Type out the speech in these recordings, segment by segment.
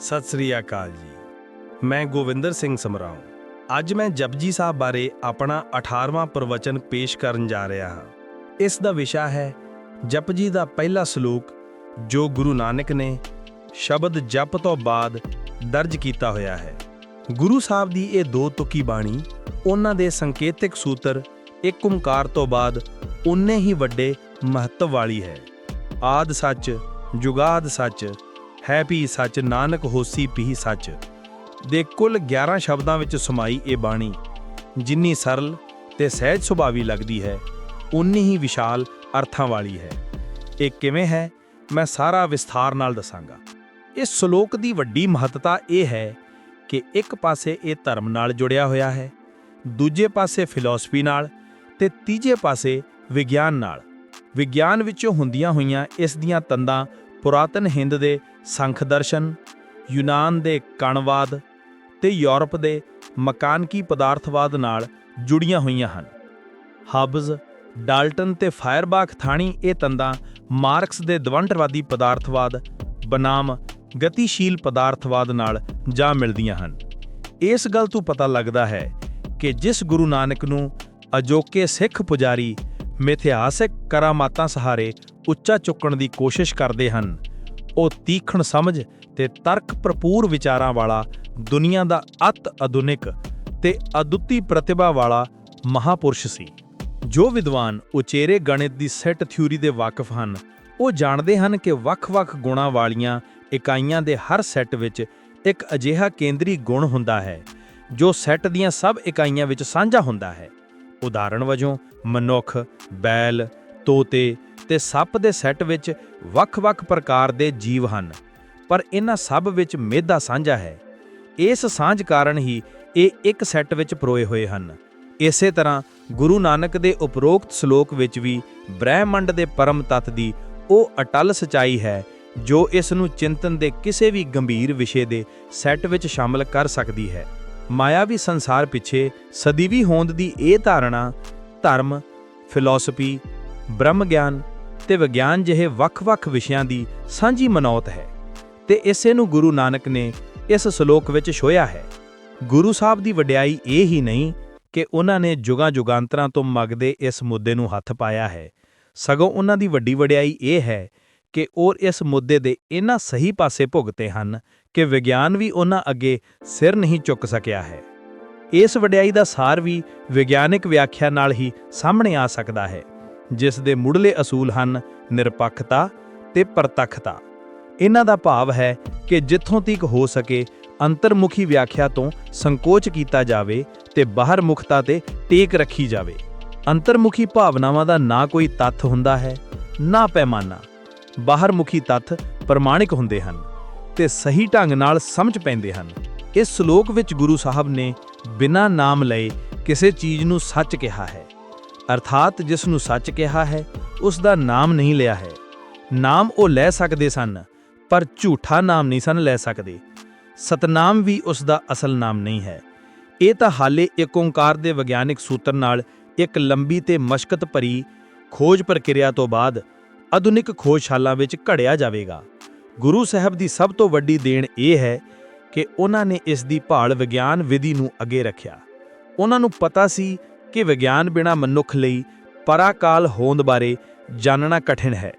ਸਤਿ ਸ੍ਰੀ ਅਕਾਲ ਜੀ। ਮੈਂ ਗੋਵਿੰਦਰ ਸਿੰਘ ਸਮਰਾਓ ਅੱਜ ਮੈਂ ਜਪਜੀ ਸਾਹਿਬ ਬਾਰੇ ਆਪਣਾ 18ਵਾਂ ਪ੍ਰਵਚਨ ਪੇਸ਼ ਕਰਨ ਜਾ ਰਿਹਾ ਹਾਂ। ਇਸ ਦਾ ਵਿਸ਼ਾ ਹੈ, ਜਪਜੀ ਦਾ ਪਹਿਲਾ ਸ਼ਲੋਕ, ਜੋ ਗੁਰੂ ਨਾਨਕ ਨੇ ਸ਼ਬਦ ਜਪ ਤੋਂ ਬਾਅਦ ਦਰਜ ਕੀਤਾ ਹੋਇਆ ਹੈ। ਗੁਰੂ ਸਾਹਿਬ ਦੀ ਇਹ ਦੋ ਤੁਕੀ ਬਾਣੀ, ਉਹਨਾਂ ਦੇ ਸੰਕੇਤਿਕ ਸੂਤਰ, ਇੱਕ ਓੰਕਾਰ ਤੋਂ ਬਾਅਦ ਉਨੇ ਹੀ ਵੱਡੇ ਮਹੱਤਵ ਵਾਲੀ ਹੈ। ਆਦ ਸੱਚ, ਜੁਗਾਦ ਸੱਚ ਹੈ ਵੀ ਸੱਚ, ਨਾਨਕ ਹੋਸੀ ਪੀ ਸੱਚ। ਦੇ ਕੁੱਲ 11 ਸ਼ਬਦਾਂ ਵਿੱਚ ਸਮਾਈ ਇਹ ਬਾਣੀ, ਜਿੰਨੀ ਸਰਲ ਤੇ ਸਹਿਜ ਸੁਭਾਵੀ ਲੱਗਦੀ ਹੈ ਉਨੀ ਹੀ ਵਿਸ਼ਾਲ ਅਰਥਾਂ ਵਾਲੀ ਹੈ। ਇਹ ਕਿਵੇਂ ਹੈ? ਮੈਂ ਸਾਰਾ ਵਿਸਥਾਰ ਨਾਲ ਦੱਸਾਂਗਾ। ਇਸ ਸ਼ਲੋਕ ਦੀ ਵੱਡੀ ਮਹੱਤਤਾ ਇਹ ਹੈ ਕਿ ਇੱਕ ਪਾਸੇ ਇਹ ਧਰਮ ਨਾਲ ਜੁੜਿਆ ਹੋਇਆ ਹੈ, ਦੂਜੇ ਪਾਸੇ ਫਿਲਾਸਫੀ ਨਾਲ ਤੇ ਤੀਜੇ ਪਾਸੇ ਵਿਗਿਆਨ ਨਾਲ। ਵਿਗਿਆਨ ਵਿੱਚੋਂ ਹੁੰਦੀਆਂ ਹੋਈਆਂ ਇਸ ਦੀਆਂ ਤੰਦਾਂ ਪੁਰਾਤਨ ਹਿੰਦ ਦੇ ਸੰਖ ਦਰਸ਼ਨ, ਯੂਨਾਨ ਦੇ ਕਣਵਾਦ ਤੇ ਯੂਰਪ ਦੇ ਮਕਾਨਕੀ ਪਦਾਰਥਵਾਦ ਨਾਲ ਜੁੜੀਆਂ ਹੋਈਆਂ ਹਨ। ਹਬਜ਼, ਡਾਲਟਨ ਤੇ ਫਾਇਰਬਾਖ ਥਾਣੀ ਇਹ ਤੰਦਾਂ ਮਾਰਕਸ ਦੇ ਦਵੰਡਵਾਦੀ ਪਦਾਰਥਵਾਦ, ਬਨਾਮ ਗਤੀਸ਼ੀਲ ਪਦਾਰਥਵਾਦ ਨਾਲ ਜਾ ਮਿਲਦੀਆਂ ਹਨ। ਇਸ ਗੱਲ ਤੋਂ ਪਤਾ ਲੱਗਦਾ ਹੈ ਕਿ ਜਿਸ ਗੁਰੂ ਨਾਨਕ ਨੂੰ ਅਜੋਕੇ ਸਿੱਖ ਪੁਜਾਰੀ ਮਿਥਿਹਾਸਿਕ ਕਰਾਮਾਤਾਂ ਸਹਾਰੇ ਉੱਚਾ ਚੁੱਕਣ ਦੀ ਕੋਸ਼ਿਸ਼ ਕਰਦੇ ਹਨ। ਉਹ ਤੀਖਣ ਸਮਝ ਤੇ ਤਰਕ ਭਰਪੂਰ ਵਿਚਾਰਾਂ ਵਾਲਾ, ਦੁਨੀਆ ਦਾ ਅਤ ਆਧੁਨਿਕ ਤੇ ਅਦੁੱਤੀ ਪ੍ਰਤਿਭਾ ਵਾਲਾ ਮਹਾਪੁਰਸ਼ ਸੀ। ਜੋ ਵਿਦਵਾਨ ਉਚੇਰੇ ਗਣਿਤ ਦੀ ਸੈੱਟ ਥਿਊਰੀ ਦੇ ਵਾਕਿਫ ਹਨ, ਉਹ ਜਾਣਦੇ ਹਨ ਕਿ ਵੱਖ-ਵੱਖ ਗੁਣਾਂ ਵਾਲੀਆਂ ਇਕਾਈਆਂ ਦੇ ਹਰ ਸੈੱਟ ਵਿੱਚ ਇੱਕ ਅਜਿਹਾ ਕੇਂਦਰੀ ਗੁਣ ਹੁੰਦਾ ਹੈ, ਜੋ ਸੈੱਟ ਦੀਆਂ ਸਭ ਇਕਾਈਆਂ ਵਿੱਚ ਸਾਂਝਾ ਹੁੰਦਾ ਹੈ। ਉਦਾਹਰਣ ਵਜੋਂ, ਮਨੁੱਖ, ਬੈਲ, ਤੋਤੇ ਤੇ ਸੱਪ ਦੇ ਸੈੱਟ ਵਿੱਚ ਵੱਖ-ਵੱਖ ਪ੍ਰਕਾਰ ਦੇ ਜੀਵ ਹਨ, ਪਰ ਇਹਨਾਂ ਸਭ ਵਿੱਚ ਮੇਧਾ ਸਾਂਝਾ ਹੈ। ਇਸ ਸਾਂਝ ਕਾਰਨ ਹੀ ਇਹ ਇੱਕ ਸੈੱਟ ਵਿੱਚ ਪਰੋਏ ਹੋਏ ਹਨ। ਇਸੇ ਤਰ੍ਹਾਂ ਗੁਰੂ ਨਾਨਕ ਦੇ ਉਪਰੋਕਤ ਸ਼ਲੋਕ ਵਿੱਚ ਵੀ ਬ੍ਰਹਿਮੰਡ ਦੇ ਪਰਮ ਤੱਤ ਦੀ ਉਹ ਅਟਲ ਸਚਾਈ ਹੈ, ਜੋ ਇਸ ਨੂੰ ਚਿੰਤਨ ਦੇ ਕਿਸੇ ਵੀ ਗੰਭੀਰ ਵਿਸ਼ੇ ਦੇ ਸੈੱਟ ਵਿੱਚ ਸ਼ਾਮਲ ਕਰ ਸਕਦੀ ਹੈ। ਮਾਇਆਵੀ ਸੰਸਾਰ ਪਿੱਛੇ ਸਦੀਵੀ ਹੋਂਦ ਦੀ ਇਹ ਧਾਰਨਾ ਧਰਮ, ਫਿਲਾਸਫੀ ਬ੍ਰਹਮ ਗਿਆਨ ਤੇ ਵਿਗਿਆਨ ਜਿਹੇ ਵੱਖ-ਵੱਖ ਵਿਸ਼ਿਆਂ ਦੀ ਸਾਂਝੀ ਮਨੌਤ ਹੈ ਤੇ ਇਸੇ ਨੂੰ ਗੁਰੂ ਨਾਨਕ ਨੇ ਇਸ ਸ਼ਲੋਕ ਵਿੱਚ ਛੋਇਆ ਹੈ। ਗੁਰੂ ਸਾਹਿਬ ਦੀ ਵਡਿਆਈ ਇਹ ਹੀ ਨਹੀਂ ਕਿ ਉਹਨਾਂ ਨੇ ਜੁਗਾਂ ਜੁਗਾਂਤਰਾਂ ਤੋਂ ਮਗਦੇ ਇਸ ਮੁੱਦੇ ਨੂੰ ਹੱਥ ਪਾਇਆ ਹੈ। ਸਗੋਂ ਉਹਨਾਂ ਦੀ ਵੱਡੀ ਵਡਿਆਈ ਇਹ ਹੈ ਕਿ ਉਹ ਇਸ ਮੁੱਦੇ ਦੇ ਇਹਨਾਂ ਸਹੀ ਪਾਸੇ ਭੁਗਤੇ ਹਨ ਕਿ ਵਿਗਿਆਨ ਵੀ ਉਹਨਾਂ ਅੱਗੇ ਸਿਰ ਨਹੀਂ ਚੁੱਕ ਸਕਿਆ ਹੈ। ਇਸ ਵਡਿਆਈ ਦਾ ਸਾਰ ਵੀ ਵਿਗਿਆਨਿਕ ਵਿਆਖਿਆ ਨਾਲ ਹੀ ਸਾਹਮਣੇ ਆ ਸਕਦਾ ਹੈ। ਜਿਸ ਦੇ ਮੁੱਢਲੇ ਅਸੂਲ ਹਨ ਨਿਰਪੱਖਤਾ ਤੇ ਪ੍ਰਤੱਖਤਾ। ਇਹਨਾਂ ਦਾ ਭਾਵ ਹੈ ਕਿ ਜਿੱਥੋਂ ਤੱਕ ਹੋ ਸਕੇ ਅੰਤਰਮੁਖੀ ਵਿਆਖਿਆ ਤੋਂ ਸੰਕੋਚ ਕੀਤਾ ਜਾਵੇ ਤੇ ਬਾਹਰਮੁਖਤਾ ਤੇ ਟੇਕ ਰੱਖੀ ਜਾਵੇ। ਅੰਤਰਮੁਖੀ ਭਾਵਨਾਵਾਂ ਦਾ ਨਾ ਕੋਈ ਤੱਥ ਹੁੰਦਾ ਹੈ, ਨਾ ਪੈਮਾਨਾ। ਬਾਹਰਮੁਖੀ ਤੱਥ ਪ੍ਰਮਾਣਿਕ ਹੁੰਦੇ ਹਨ ਤੇ ਸਹੀ ਢੰਗ ਨਾਲ ਸਮਝ ਪੈਂਦੇ ਹਨ। ਇਸ ਸ਼ਲੋਕ ਵਿੱਚ ਗੁਰੂ ਸਾਹਿਬ ਨੇ ਬਿਨਾਂ ਨਾਮ ਲਏ ਕਿਸੇ ਚੀਜ਼ ਨੂੰ ਸੱਚ ਕਿਹਾ ਹੈ। ਅਰਥਾਤ ਜਿਸ ਨੂੰ ਸੱਚ ਕਿਹਾ ਹੈ, ਉਸ ਦਾ ਨਾਮ ਨਹੀਂ ਲਿਆ ਹੈ। ਨਾਮ ਉਹ ਲੈ ਸਕਦੇ ਸਨ, ਪਰ ਝੂਠਾ ਨਾਮ ਨਹੀਂ ਸਨ ਲੈ ਸਕਦੇ। ਸਤਨਾਮ ਵੀ ਉਸ ਦਾ ਅਸਲ ਨਾਮ ਨਹੀਂ ਹੈ। ਇਹ ਤਾਂ ਹਾਲੇ ਇੱਕ ਓੰਕਾਰ ਦੇ ਵਿਗਿਆਨਿਕ ਸੂਤਰ ਨਾਲ ਇੱਕ ਲੰਬੀ ਤੇ ਮਸ਼ਕਤ ਭਰੀ ਖੋਜ ਪ੍ਰਕਿਰਿਆ ਤੋਂ ਬਾਅਦ ਆਧੁਨਿਕ ਖੋਜਸ਼ਾਲਾਂ ਵਿੱਚ ਘੜਿਆ ਜਾਵੇਗਾ। ਗੁਰੂ ਸਾਹਿਬ ਦੀ ਸਭ ਤੋਂ ਵੱਡੀ ਦੇਣ ਇਹ ਹੈ ਕਿ ਉਹਨਾਂ ਨੇ ਇਸ ਦੀ ਭਾਲ ਵਿਗਿਆਨ ਵਿਧੀ ਨੂੰ ਅੱਗੇ ਰੱਖਿਆ। ਉਹਨਾਂ ਨੂੰ ਪਤਾ ਸੀ ਕਿ ਵਿਗਿਆਨ ਬਿਨਾ ਮਨੁੱਖ ਲਈ ਪਰਾਕਾਲ ਹੋਂਦ ਬਾਰੇ ਜਾਣਨਾ ਕਠਿਨ ਹੈ।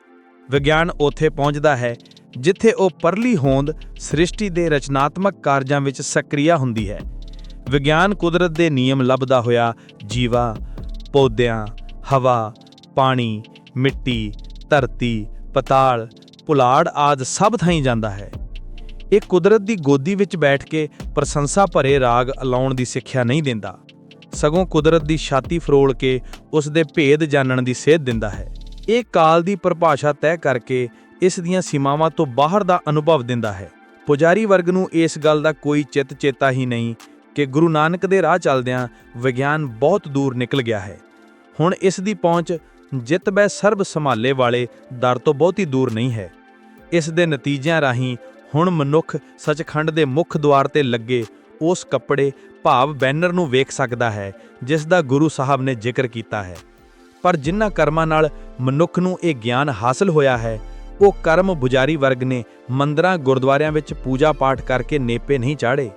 ਵਿਗਿਆਨ ਉੱਥੇ ਪਹੁੰਚਦਾ ਹੈ ਜਿੱਥੇ ਉਹ ਪਰਲੀ ਹੋਂਦ ਸ੍ਰਿਸ਼ਟੀ ਦੇ ਰਚਨਾਤਮਕ ਕਾਰਜਾਂ ਵਿੱਚ ਸਕ੍ਰਿਆ ਹੁੰਦੀ ਹੈ। ਵਿਗਿਆਨ ਕੁਦਰਤ ਦੇ ਨਿਯਮ ਲੱਭਦਾ ਹੋਇਆ ਜੀਵਾ, ਪੌਦਿਆਂ, ਹਵਾ, ਪਾਣੀ, ਮਿੱਟੀ, ਧਰਤੀ, ਪਤਾਲ, ਪੁਲਾੜ ਆਦ ਸਭ ਥਾਈਂ ਜਾਂਦਾ ਹੈ। ਇਹ ਕੁਦਰਤ ਦੀ ਗੋਦੀ ਵਿੱਚ ਬੈਠ ਕੇ ਪ੍ਰਸ਼ੰਸਾ ਭਰੇ ਰਾਗ ਅਲਾਉਣ ਦੀ ਸਿੱਖਿਆ ਨਹੀਂ ਦਿੰਦਾ। ਸਗੋਂ ਕੁਦਰਤ ਦੀ ਛਾਤੀ ਫਰੋਲ ਕੇ ਉਸ ਦੇ ਭੇਦ ਜਾਣਨ ਦੀ ਸੇਧ ਦਿੰਦਾ ਹੈ। ਇਹ ਕਾਲ ਦੀ ਪਰਿਭਾਸ਼ਾ ਤੈਅ ਕਰਕੇ ਇਸ ਦੀਆਂ ਸੀਮਾਵਾਂ ਤੋਂ ਬਾਹਰ ਦਾ ਅਨੁਭਵ ਦਿੰਦਾ ਹੈ। ਪੁਜਾਰੀ ਵਰਗ ਨੂੰ ਇਸ ਗੱਲ ਦਾ ਕੋਈ ਚਿੱਤ ਚੇਤਾ ਹੀ ਨਹੀਂ ਕਿ ਗੁਰੂ ਨਾਨਕ ਦੇ ਰਾਹ ਚੱਲਦਿਆਂ ਵਿਗਿਆਨ ਬਹੁਤ ਦੂਰ ਨਿਕਲ ਗਿਆ ਹੈ। ਹੁਣ ਇਸ ਦੀ ਪਹੁੰਚ ਜਿੱਤ ਬੈ ਸਰਬ ਸੰਭਾਲੇ ਵਾਲੇ ਦਰ ਤੋਂ ਬਹੁਤੀ ਦੂਰ ਨਹੀਂ ਹੈ। ਇਸ ਦੇ ਨਤੀਜਿਆਂ ਰਾਹੀਂ ਹੁਣ ਮਨੁੱਖ ਸੱਚਖੰਡ ਦੇ ਮੁੱਖ ਦੁਆਰ ਤੇ ਲੱਗੇ ਉਸ ਕੱਪੜੇ ਭਾਵ ਬੈਨਰ ਨੂੰ ਵੇਖ ਸਕਦਾ ਹੈ, ਜਿਸ ਦਾ ਗੁਰੂ ਸਾਹਿਬ ਨੇ ਜ਼ਿਕਰ ਕੀਤਾ ਹੈ। ਪਰ ਜਿਨ੍ਹਾਂ ਕਰਮਾਂ ਨਾਲ ਮਨੁੱਖ ਨੂੰ ਇਹ ਗਿਆਨ ਹਾਸਲ ਹੋਇਆ ਹੈ, ਉਹ ਕਰਮ ਬੁਜ਼ਾਰੀ ਵਰਗ ਨੇ ਮੰਦਰਾਂ, ਗੁਰਦੁਆਰਿਆਂ ਵਿੱਚ ਪੂਜਾ ਪਾਠ ਕਰਕੇ ਨੇਪੇ ਨਹੀਂ ਚਾੜੇ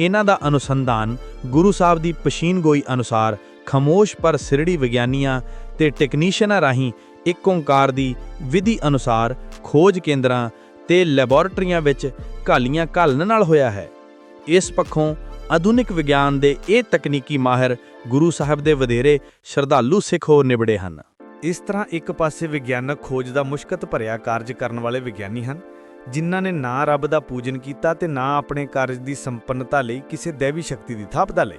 ਇਹਨਾਂ ਦਾ ਅਨੁਸੰਧਾਨ ਗੁਰੂ ਸਾਹਿਬ ਦੀ ਪਸ਼ੀਨਗੋਈ ਅਨੁਸਾਰ ਖਮੋਸ਼ ਪਰ ਸਿਰੜੀ ਵਿਗਿਆਨੀਆਂ ਤੇ ਟੈਕਨੀਸ਼ੀਅਨਾਂ ਰਾਹੀਂ ਇੱਕ ਓੰਕਾਰ ਦੀ ਵਿਧੀ ਅਨੁਸਾਰ ਖੋਜ ਕੇਂਦਰਾਂ ਤੇ ਲੈਬੋਰਟਰੀਆਂ ਵਿੱਚ ਘਾਲੀਆਂ ਘਾਲਣ ਨਾਲ ਹੋਇਆ ਹੈ। ਇਸ ਪੱਖੋਂ ਆਧੁਨਿਕ ਵਿਗਿਆਨ ਦੇ ਇਹ ਤਕਨੀਕੀ ਮਾਹਿਰ ਗੁਰੂ ਸਾਹਿਬ ਦੇ ਵਧੇਰੇ ਸ਼ਰਧਾਲੂ ਸਿੱਖ ਹੋ ਨਿਬੜੇ ਹਨ। ਇਸ ਤਰ੍ਹਾਂ ਇੱਕ ਪਾਸੇ ਵਿਗਿਆਨਕ ਖੋਜ ਦਾ ਮੁਸ਼ਕਤ ਭਰਿਆ ਕਾਰਜ ਕਰਨ ਵਾਲੇ ਵਿਗਿਆਨੀ ਹਨ, ਜਿਨ੍ਹਾਂ ਨੇ ਨਾ ਰੱਬ ਦਾ ਪੂਜਨ ਕੀਤਾ ਤੇ ਨਾ ਆਪਣੇ ਕਾਰਜ ਦੀ ਸੰਪੰਨਤਾ ਲਈ ਕਿਸੇ ਦੇਵੀ ਸ਼ਕਤੀ ਦੀ ਥਾਪਦਾ ਲਈ।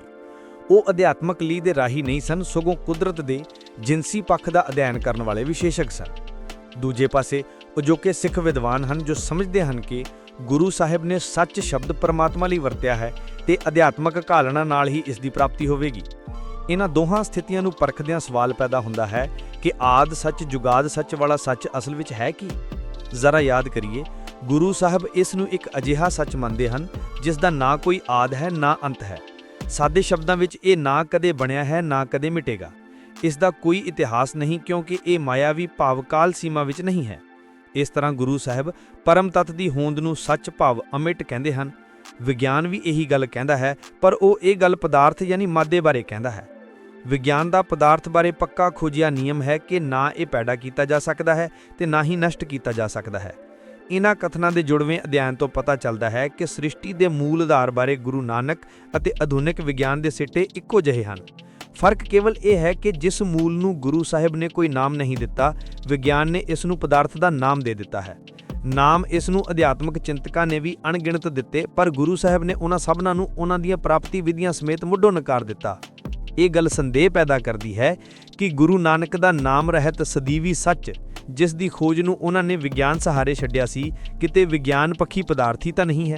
ਉਹ ਅਧਿਆਤਮਕ ਲੀ ਦੇ ਰਾਹੀ ਨਹੀਂ ਸਨ, ਸਗੋਂ ਕੁਦਰਤ ਦੇ ਜਿਨਸੀ ਪੱਖ ਦਾ ਅਧਿਐਨ ਕਰਨ ਵਾਲੇ ਵਿਸ਼ੇਸ਼ਕ ਸਨ। ਦੂਜੇ ਪਾਸੇ ਅਜੋਕੇ ਸਿੱਖ ਵਿਦਵਾਨ ਹਨ ਜੋ ਸਮਝਦੇ ਹਨ ਕਿ ਗੁਰੂ ਸਾਹਿਬ ਨੇ ਸੱਚ ਸ਼ਬਦ ਪਰਮਾਤਮਾ ਲਈ ਵਰਤਿਆ ਹੈ ਤੇ ਅਧਿਆਤਮਕ ਘਾਲਣਾ ਨਾਲ ਹੀ ਇਸ ਦੀ ਪ੍ਰਾਪਤੀ ਹੋਵੇਗੀ। ਇਹਨਾਂ ਦੋਹਾਂ ਸਥਿਤੀਆਂ ਨੂੰ ਪਰਖਦਿਆਂ ਸਵਾਲ ਪੈਦਾ ਹੁੰਦਾ ਹੈ ਕਿ ਆਦ ਸੱਚ, ਜੁਗਾਦ ਸੱਚ ਵਾਲਾ ਸੱਚ ਅਸਲ ਵਿੱਚ ਹੈ ਕੀ? ਜ਼ਰਾ ਯਾਦ ਕਰੀਏ, ਗੁਰੂ ਸਾਹਿਬ ਇਸ ਨੂੰ ਇੱਕ ਅਜਿਹਾ ਸੱਚ ਮੰਨਦੇ ਹਨ, ਜਿਸ ਦਾ ਨਾ ਕੋਈ ਆਦ ਹੈ, ਨਾ ਅੰਤ ਹੈ। ਸਾਦੇ ਸ਼ਬਦਾਂ ਵਿੱਚ ਇਹ ਨਾ ਕਦੇ ਬਣਿਆ ਹੈ, ਨਾ ਕਦੇ ਮਿਟੇਗਾ। ਇਸ ਦਾ ਕੋਈ ਇਤਿਹਾਸ ਨਹੀਂ ਕਿਉਂਕਿ ਇਹ ਮਾਇਆਵੀ ਭਾਵਕਾਲ ਸੀਮਾ ਵਿੱਚ ਨਹੀਂ ਹੈ। ਇਸ ਤਰ੍ਹਾਂ ਗੁਰੂ ਸਾਹਿਬ ਪਰਮ ਤਤ ਦੀ ਹੋਂਦ ਨੂੰ ਸੱਚ ਭਾਵ ਅਮਿਟ ਕਹਿੰਦੇ ਹਨ। ਵਿਗਿਆਨ ਵੀ ਇਹੀ ਗੱਲ ਕਹਿੰਦਾ ਹੈ, ਪਰ ਉਹ ਇਹ ਗੱਲ ਪਦਾਰਥ ਯਾਨੀ ਮਾਦੇ ਬਾਰੇ ਕਹਿੰਦਾ ਹੈ। ਵਿਗਿਆਨ ਦਾ ਪਦਾਰਥ ਬਾਰੇ ਪੱਕਾ ਖੋਜਿਆ ਨਿਯਮ ਹੈ ਕਿ ਨਾ ਇਹ ਪੈਦਾ ਕੀਤਾ ਜਾ ਸਕਦਾ ਹੈ ਤੇ ਨਾ ਹੀ ਨਸ਼ਟ ਕੀਤਾ ਜਾ ਸਕਦਾ ਹੈ। ਇਹਨਾਂ ਕਥਨਾਂ ਦੇ ਜੁੜਵੇਂ ਅਧਿਐਨ ਤੋਂ ਪਤਾ ਚੱਲਦਾ ਹੈ ਕਿ ਸ੍ਰਿਸ਼ਟੀ ਦੇ ਮੂਲ ਆਧਾਰ ਬਾਰੇ ਗੁਰੂ ਨਾਨਕ ਅਤੇ ਆਧੁਨਿਕ ਵਿਗਿਆਨ ਦੇ ਸਿੱਟੇ ਇੱਕੋ ਜਿਹੇ ਹਨ। ਫ਼ਰਕ ਕੇਵਲ ਇਹ ਹੈ ਕਿ ਜਿਸ ਮੂਲ ਨੂੰ ਗੁਰੂ ਸਾਹਿਬ ਨੇ ਕੋਈ ਨਾਮ ਨਹੀਂ ਦਿੱਤਾ, ਵਿਗਿਆਨ ਨੇ ਇਸ ਨੂੰ ਪਦਾਰਥ ਦਾ ਨਾਮ ਦੇ ਦਿੱਤਾ ਹੈ। ਨਾਮ ਇਸ ਨੂੰ ਅਧਿਆਤਮਿਕ ਚਿੰਤਕਾਂ ਨੇ ਵੀ ਅਣਗਿਣਤ ਦਿੱਤੇ, ਪਰ ਗੁਰੂ ਸਾਹਿਬ ਨੇ ਉਹਨਾਂ ਸਭਨਾਂ ਨੂੰ ਉਹਨਾਂ ਦੀਆਂ ਪ੍ਰਾਪਤੀ ਵਿਧੀਆਂ ਸਮੇਤ ਮੁੱਢੋਂ ਨਕਾਰ ਦਿੱਤਾ। ਇਹ ਗੱਲ ਸੰਦੇਹ ਪੈਦਾ ਕਰਦੀ ਹੈ ਕਿ ਗੁਰੂ ਨਾਨਕ ਦਾ ਨਾਮ ਰਹਿਤ ਸਦੀਵੀ ਸੱਚ ਜਿਸ ਦੀ ਖੋਜ ਨੂੰ ਉਹਨਾਂ ਨੇ ਵਿਗਿਆਨ ਸਹਾਰੇ ਛੱਡਿਆ ਸੀ, ਕਿਤੇ ਵਿਗਿਆਨ ਪੱਖੀ ਪਦਾਰਥ ਹੀ ਤਾਂ ਨਹੀਂ ਹੈ?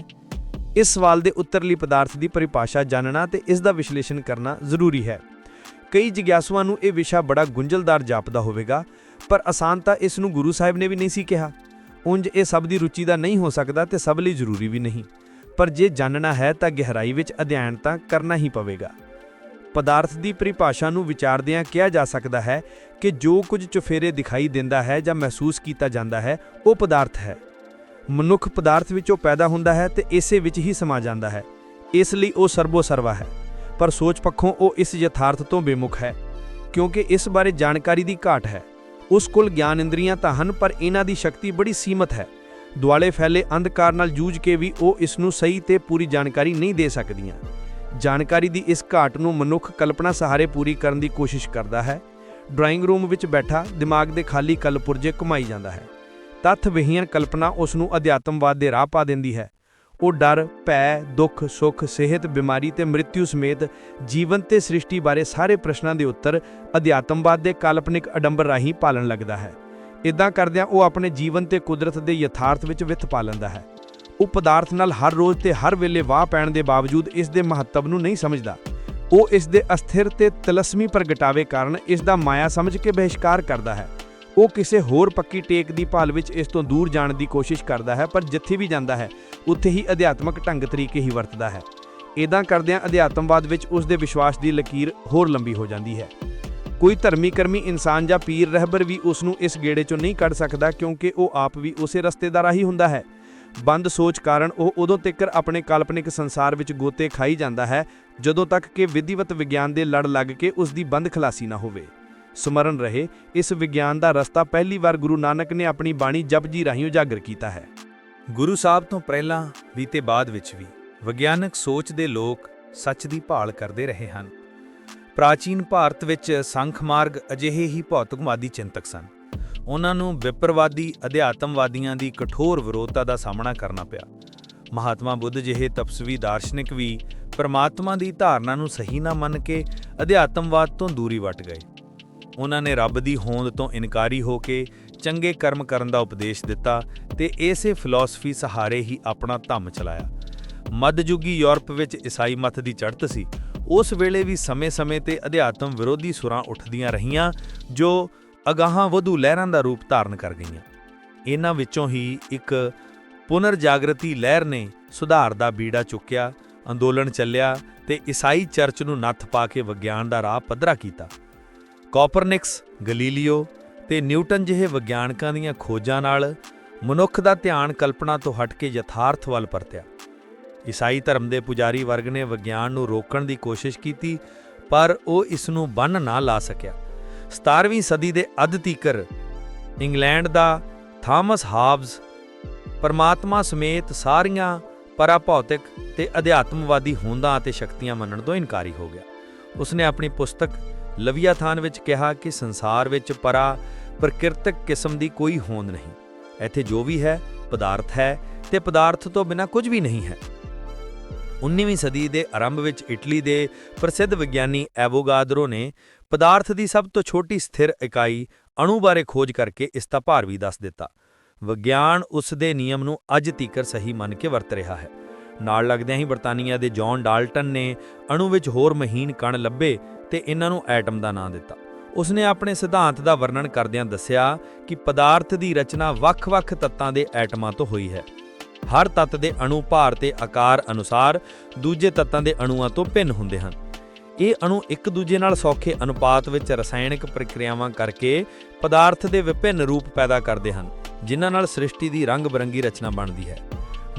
ਇਸ ਸਵਾਲ ਦੇ ਉੱਤਰ ਲਈ ਪਦਾਰਥ ਦੀ ਪਰਿਭਾਸ਼ਾ ਜਾਣਨਾ ਤੇ ਇਸ ਦਾ ਵਿਸ਼ਲੇਸ਼ਣ ਕਰਨਾ ਜ਼ਰੂਰੀ ਹੈ। ਕਈ ਜਿਗਿਆਸੂਆਂ ਨੂੰ ਇਹ ਵਿਸ਼ਾ ਬੜਾ ਗੁੰਝਲਦਾਰ ਜਾਪਦਾ ਹੋਵੇਗਾ, ਪਰ ਆਸਾਨ ਤਾਂ ਇਸ ਨੂੰ ਗੁਰੂ ਸਾਹਿਬ ਨੇ ਵੀ ਨਹੀਂ ਸੀ ਕਿਹਾ। ਉਂਝ ਇਹ ਸਭ ਦੀ ਰੁਚੀ ਦਾ ਨਹੀਂ ਹੋ ਸਕਦਾ ਤੇ ਸਭ ਲਈ ਜ਼ਰੂਰੀ ਵੀ ਨਹੀਂ। ਪਰ ਜੇ ਜਾਣਨਾ ਹੈ ਤਾਂ ਗਹਿਰਾਈ ਵਿੱਚ ਅਧਿਐਨ ਤਾਂ ਕਰਨਾ ਹੀ ਪਵੇਗਾ। ਪਦਾਰਥ ਦੀ ਪਰਿਭਾਸ਼ਾ ਨੂੰ ਵਿਚਾਰਦਿਆਂ ਕਿਹਾ ਜਾ ਸਕਦਾ ਹੈ ਕਿ ਜੋ ਕੁਝ ਚੁਫੇਰੇ ਦਿਖਾਈ ਦਿੰਦਾ ਹੈ ਜਾਂ ਮਹਿਸੂਸ ਕੀਤਾ ਜਾਂਦਾ ਹੈ, ਉਹ ਪਦਾਰਥ ਹੈ। ਮਨੁੱਖ ਪਦਾਰਥ ਵਿੱਚੋਂ ਪੈਦਾ ਹੁੰਦਾ ਹੈ ਤੇ ਇਸੇ ਵਿੱਚ ਹੀ ਸਮਾ ਜਾਂਦਾ ਹੈ। ਇਸ ਲਈ ਉਹ ਸਰਬੋ ਸਰਵਾ ਹੈ। ਪਰ ਸੋਚ ਪੱਖੋਂ ਉਹ ਇਸ ਯਥਾਰਥ ਤੋਂ ਬੇਮੁਖ ਹੈ, ਕਿਉਂਕਿ ਇਸ ਬਾਰੇ ਜਾਣਕਾਰੀ ਦੀ ਘਾਟ ਹੈ। ਉਸ ਕੋਲ ਗਿਆਨ ਇੰਦਰੀਆਂ ਤਾਂ ਹਨ, ਪਰ ਇਹਨਾਂ ਦੀ ਸ਼ਕਤੀ ਬੜੀ ਸੀਮਤ ਹੈ। ਦੁਆਲੇ ਫੈਲੇ ਅੰਧਕਾਰ ਨਾਲ ਜੂਝ ਕੇ ਵੀ ਉਹ ਇਸ ਨੂੰ ਸਹੀ ਤੇ ਪੂਰੀ ਜਾਣਕਾਰੀ ਨਹੀਂ ਦੇ ਸਕਦੀਆਂ। ਜਾਣਕਾਰੀ ਦੀ ਇਸ ਘਾਟ ਨੂੰ ਮਨੁੱਖ ਕਲਪਨਾ ਸਹਾਰੇ ਪੂਰੀ ਕਰਨ ਦੀ ਕੋਸ਼ਿਸ਼ ਕਰਦਾ ਹੈ। ਡਰਾਇੰਗ ਰੂਮ ਵਿੱਚ ਬੈਠਾ, ਦਿਮਾਗ ਦੇ ਖਾਲੀ ਕਲਪੁਰਜੇ ਘੁਮਾਈ ਜਾਂਦਾ ਹੈ। ਤੱਥ ਵਿਹੀਨ ਕਲਪਨਾ ਉਸ ਨੂੰ ਅਧਿਆਤਮਵਾਦ ਦੇ ਰਾਹ ਪਾ ਦਿੰਦੀ ਹੈ। ਉਹ ਡਰ, ਭੈ, ਦੁੱਖ, ਸੁੱਖ, ਸਿਹਤ, ਬਿਮਾਰੀ ਤੇ ਮ੍ਰਿਤਿੂ ਸਮੇਤ ਜੀਵਨ ਤੇ ਸ੍ਰਿਸ਼ਟੀ ਬਾਰੇ ਸਾਰੇ ਪ੍ਰਸ਼ਨਾਂ ਦੇ ਉੱਤਰ ਅਧਿਆਤਮਵਾਦ ਦੇ ਕਾਲਪਨਿਕ ਅਡੰਬਰ ਰਾਹੀਂ ਪਾਲਣ ਲੱਗਦਾ ਹੈ। ਇਦਾਂ ਕਰਦਿਆਂ ਉਹ ਆਪਣੇ ਜੀਵਨ ਤੇ ਕੁਦਰਤ ਦੇ ਯਥਾਰਥ ਵਿੱਚ ਵਿਥ ਪਾ ਲੈਂਦਾ ਹੈ। ਉਹ ਪਦਾਰਥ ਨਾਲ ਹਰ ਰੋਜ਼ ਤੇ ਹਰ ਵੇਲੇ ਵਾਹ ਪੈਣ ਦੇ ਬਾਵਜੂਦ ਇਸ ਦੇ ਮਹੱਤਵ ਨੂੰ ਨਹੀਂ ਸਮਝਦਾ। ਉਹ ਇਸ ਦੇ ਅਸਥਿਰ ਤੇ ਤਲਸਮੀ ਪ੍ਰਗਟਾਵੇ ਕਾਰਨ ਇਸ ਦਾ ਮਾਇਆ ਸਮਝ ਕੇ ਬਹਿਸ਼ਕਾਰ ਕਰਦਾ ਹੈ। ਉਹ ਕਿਸੇ ਹੋਰ ਪੱਕੀ ਟੇਕ ਦੀ ਭਾਲ ਵਿੱਚ ਇਸ ਤੋਂ ਦੂਰ ਜਾਣ ਦੀ ਕੋਸ਼ਿਸ਼ ਕਰਦਾ ਹੈ, ਪਰ ਜਿੱਥੇ ਵੀ ਜਾਂਦਾ ਹੈ, ਉੱਥੇ ਹੀ ਅਧਿਆਤਮਕ ਢੰਗ ਤਰੀਕੇ ਹੀ ਵਰਤਦਾ ਹੈ। ਇਦਾਂ ਕਰਦਿਆਂ ਅਧਿਆਤਮਵਾਦ ਵਿੱਚ ਉਸ ਦੇ ਵਿਸ਼ਵਾਸ ਦੀ ਲਕੀਰ ਹੋਰ ਲੰਬੀ ਹੋ ਜਾਂਦੀ ਹੈ। ਕੋਈ ਧਰਮੀ ਕਰਮੀ ਇਨਸਾਨ ਜਾਂ ਪੀਰ ਰਹਿਬਰ ਵੀ ਉਸ ਨੂੰ ਇਸ ਗੇੜੇ ਚੋਂ ਨਹੀਂ ਕੱਢ ਸਕਦਾ ਕਿਉਂਕਿ ਉਹ ਆਪ ਵੀ ਉਸੇ ਰਸਤੇ ਦਾ ਰਾਹੀ ਹੁੰਦਾ ਹੈ। ਬੰਦ ਸੋਚ ਕਾਰਨ ਉਹ ਉਦੋਂ ਤੱਕ ਆਪਣੇ ਕਾਲਪਨਿਕ ਸੰਸਾਰ ਵਿੱਚ ਗੋਤੇ ਖਾਈ ਜਾਂਦਾ ਹੈ, ਜਦੋਂ ਤੱਕ ਕਿ ਵਿਧੀਵਤ ਵਿਗਿਆਨ ਦੇ ਲੜ ਲੱਗ ਕੇ ਉਸ ਦੀ ਬੰਦ ਖਲਾਸੀ ਨਾ ਹੋਵੇ। ਸਮਰਨ ਰਹੇ, ਇਸ ਵਿਗਿਆਨ ਦਾ ਰਸਤਾ ਪਹਿਲੀ ਵਾਰ ਗੁਰੂ ਨਾਨਕ ਨੇ ਆਪਣੀ ਬਾਣੀ ਜਪਜੀ ਰਾਹੀਂ ਉਜਾਗਰ ਕੀਤਾ ਹੈ। ਗੁਰੂ ਸਾਹਿਬ ਤੋਂ ਪਹਿਲਾਂ ਵੀ ਤੇ ਬਾਅਦ ਵਿੱਚ ਵੀ ਵਿਗਿਆਨਕ ਸੋਚ ਦੇ ਲੋਕ ਸੱਚ ਦੀ ਭਾਲ ਕਰਦੇ ਰਹੇ ਹਨ। ਪ੍ਰਾਚੀਨ ਭਾਰਤ ਵਿੱਚ ਸੰਖ ਮਾਰਗ ਅਜਿਹੇ ਹੀ ਭੌਤਿਕਵਾਦੀ ਚਿੰਤਕ ਸਨ। ਉਹਨਾਂ ਨੂੰ ਵਿਪਰਵਾਦੀ, ਅਧਿਆਤਮਵਾਦੀਆਂ ਦੀ ਕਠੋਰ ਵਿਰੋਧਤਾ ਦਾ ਸਾਹਮਣਾ ਕਰਨਾ ਪਿਆ। ਮਹਾਤਮਾ ਬੁੱਧ ਜਿਹੇ ਤਪਸਵੀ ਦਾਰਸ਼ਨਿਕ ਵੀ ਪਰਮਾਤਮਾ ਦੀ ਧਾਰਨਾ ਨੂੰ ਸਹੀ ਨਾ ਮੰਨ ਕੇ ਅਧਿਆਤਮਵਾਦ ਤੋਂ ਦੂਰੀ ਵੱਟ ਗਏ। ਉਹਨਾਂ ਨੇ ਰੱਬ ਦੀ ਹੋਂਦ ਤੋਂ ਇਨਕਾਰੀ ਹੋ ਕੇ ਚੰਗੇ ਕਰਮ ਕਰਨ ਦਾ ਉਪਦੇਸ਼ ਦਿੱਤਾ ਤੇ ਇਸੇ ਫਿਲਾਸਫੀ ਸਹਾਰੇ ਹੀ ਆਪਣਾ ਧੰਮ ਚਲਾਇਆ। ਮੱਧਯੁਗੀ ਯੂਰਪ ਵਿੱਚ ਈਸਾਈ ਮਤ ਦੀ ਚੜ੍ਹਤ ਸੀ। ਉਸ ਵੇਲੇ ਵੀ ਸਮੇਂ-ਸਮੇਂ ਤੇ ਅਧਿਆਤਮ ਵਿਰੋਧੀ ਸੁਰਾਂ ਉੱਠਦੀਆਂ ਰਹੀਆਂ ਜੋ ਅਗਾਹਾਂ ਵਧੂ ਲਹਿਰਾਂ ਦਾ ਰੂਪ ਧਾਰਨ ਕਰ ਗਈਆਂ। ਇਹਨਾਂ ਵਿੱਚੋਂ ਹੀ ਇੱਕ ਪੁਨਰ ਜਾਗਰਤੀ ਲਹਿਰ ਨੇ ਸੁਧਾਰ ਦਾ ਬੀੜਾ ਚੁੱਕਿਆ, ਅੰਦੋਲਨ ਚੱਲਿਆ ਤੇ ਈਸਾਈ ਚਰਚ ਨੂੰ ਨੱਥ ਪਾ ਕੇ ਵਿਗਿਆਨ ਦਾ ਰਾਹ ਪੱਧਰਾ ਕੀਤਾ। ਕੋਪਰਨਿਕਸ, ਗਲੀਲੀਓ ਤੇ ਨਿਊਟਨ ਜਿਹੇ ਵਿਗਿਆਨਕਾਂ ਦੀਆਂ ਖੋਜਾਂ ਨਾਲ ਮਨੁੱਖ ਦਾ ਧਿਆਨ ਕਲਪਨਾ ਤੋਂ ਹਟ ਕੇ ਯਥਾਰਥ ਵੱਲ ਪਰਤਿਆ। ਈਸਾਈ ਧਰਮ ਦੇ ਪੁਜਾਰੀ ਵਰਗ ਨੇ ਵਿਗਿਆਨ ਨੂੰ ਰੋਕਣ ਦੀ ਕੋਸ਼ਿਸ਼ ਕੀਤੀ, ਪਰ ਉਹ ਇਸ ਨੂੰ ਬੰਨ ਨਾ ਲਾ ਸਕਿਆ। 17ਵੀਂ ਸਦੀ ਦੇ ਅੱਧ ਤੀਕਰ, ਇੰਗਲੈਂਡ ਦਾ ਥਾਮਸ ਹਾਬਸ ਪਰਮਾਤਮਾ ਸਮੇਤ ਸਾਰੀਆਂ ਪਰਾਭੌਤਿਕ ਤੇ ਅਧਿਆਤਮਵਾਦੀ ਹੋਂਦਾਂ ਅਤੇ ਸ਼ਕਤੀਆਂ ਮੰਨਣ ਤੋਂ ਇਨਕਾਰੀ ਹੋ ਗਿਆ। ਉਸਨੇ ਆਪਣੀ ਪੁਸਤਕ ਲਵਿਆਥਾਨ ਵਿੱਚ ਕਿਹਾ ਕਿ ਸੰਸਾਰ ਵਿੱਚ ਪਰਾ ਪ੍ਰਕਿਰਤਕ ਕਿਸਮ ਦੀ ਕੋਈ ਹੋਂਦ ਨਹੀਂ। ਇੱਥੇ ਜੋ ਵੀ ਹੈ, ਪਦਾਰਥ ਹੈ ਤੇ ਪਦਾਰਥ ਤੋਂ ਬਿਨਾ ਕੁਝ ਵੀ ਨਹੀਂ ਹੈ। 19ਵੀਂ ਸਦੀ ਦੇ ਆਰੰਭ ਵਿੱਚ ਇਟਲੀ ਦੇ ਪ੍ਰਸਿੱਧ ਵਿਗਿਆਨੀ ਐਵੋਗਾਦਰੋ ਨੇ ਪਦਾਰਥ ਦੀ ਸਭ ਤੋਂ ਛੋਟੀ ਸਥਿਰ ਇਕਾਈ ਅਣੂ ਬਾਰੇ ਖੋਜ ਕਰਕੇ ਇਸ ਦਾ ਭਾਰ ਵੀ ਦੱਸ ਦਿੱਤਾ। ਵਿਗਿਆਨ ਉਸ ਦੇ ਨਿਯਮ ਨੂੰ ਅੱਜ ਤੀਕਰ ਸਹੀ ਮੰਨ ਕੇ ਵਰਤ ਰਿਹਾ ਹੈ। ਨਾਲ ਲੱਗਦਿਆਂ ਹੀ ਬਰਤਾਨੀਆ ਦੇ ਜੌਨ ਡਾਲਟਨ ਨੇ ਅਣੂ ਵਿੱਚ ਹੋਰ ਮਹੀਨ ਕਣ ਲੱਭੇ ਤੇ ਇਹਨਾਂ ਨੂੰ ਐਟਮ ਦਾ ਨਾਂ ਦਿੱਤਾ। ਉਸਨੇ ਆਪਣੇ ਸਿਧਾਂਤ ਦਾ ਵਰਣਨ ਕਰਦਿਆਂ ਦੱਸਿਆ ਕਿ ਪਦਾਰਥ ਦੀ ਰਚਨਾ ਵੱਖ-ਵੱਖ ਤੱਤਾਂ ਦੇ ਐਟਮਾਂ ਤੋਂ ਹੋਈ ਹੈ। ਹਰ ਤੱਤ ਦੇ ਅਣੂ ਭਾਰ ਤੇ ਆਕਾਰ ਅਨੁਸਾਰ ਦੂਜੇ ਤੱਤਾਂ ਦੇ ਅਣੂਆਂ ਤੋਂ ਭਿੰਨ ਹੁੰਦੇ ਹਨ। ਇਹ ਅਣੂ ਇੱਕ ਦੂਜੇ ਨਾਲ ਸੌਖੇ ਅਨੁਪਾਤ ਵਿੱਚ ਰਸਾਇਣਕ ਪ੍ਰਕਿਰਿਆਵਾਂ ਕਰਕੇ ਪਦਾਰਥ ਦੇ ਵਿਭਿੰਨ ਰੂਪ ਪੈਦਾ ਕਰਦੇ ਹਨ, ਜਿਨ੍ਹਾਂ ਨਾਲ ਸ੍ਰਿਸ਼ਟੀ ਦੀ ਰੰਗ-ਬਰੰਗੀ ਰਚਨਾ ਬਣਦੀ ਹੈ।